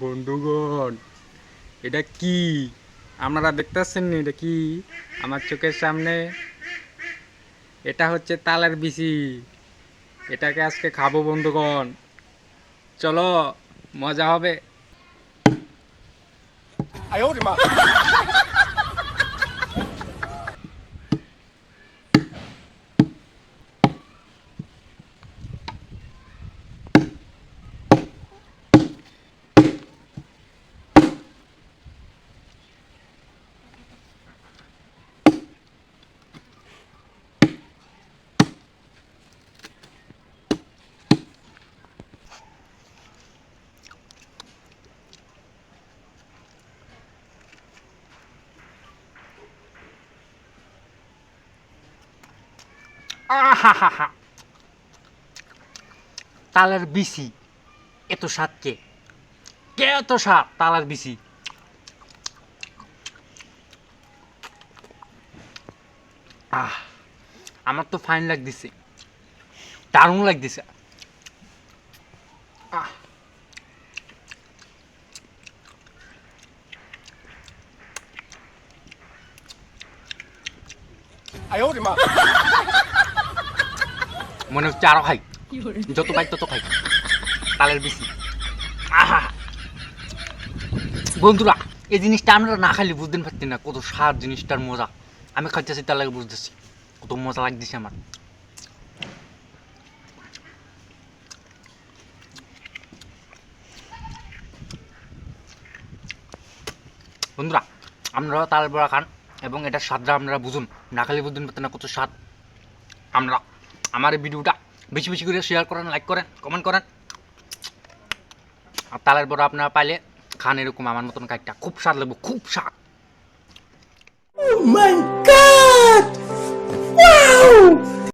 বন্ধুগণ, এটা কি? আপনারা দেখতেছেন না এটা কি? আমার চোখের সামনে। এটা হচ্ছে তালের বিচি। এটাকে আজকে খাব বন্ধুগণ। চলো, মজা হবে। তালের বিসি, এত স্বাদ কে? কে এত স্বাদ তালার বিসি? আহ, আমার তো ফাইন লাগতেছে, দারুণ লাগতেছে। আহ। আয় মা। মনে হচ্ছে আরও খাই। যত পাই তত খাই। তালের বেশি। আহা! বন্ধুরা এই জিনিসটা আপনারা না খাইলে বুঝতেন পারতেন না কত স্বাদ জিনিসটার মজা। আমি খাইতেছি তার লাগে বুঝতেছি। কত মজা লাগতেছে আমার। বন্ধুরা আপনারা তাল বড়া খান এবং এটার স্বাদটা আপনারা বুঝুন। না খালি বুঝতে পারতেন না কত স্বাদ। আমরা আমার এই ভিডিওটা বেশি বেশি করে শেয়ার করেন লাইক করেন কমেন্ট করেন আর তালের পর আপনারা পাইলে খান এরকম আমার মতন কাইকটা খুব স্বাদ লাগবে, খুব স্বাদ!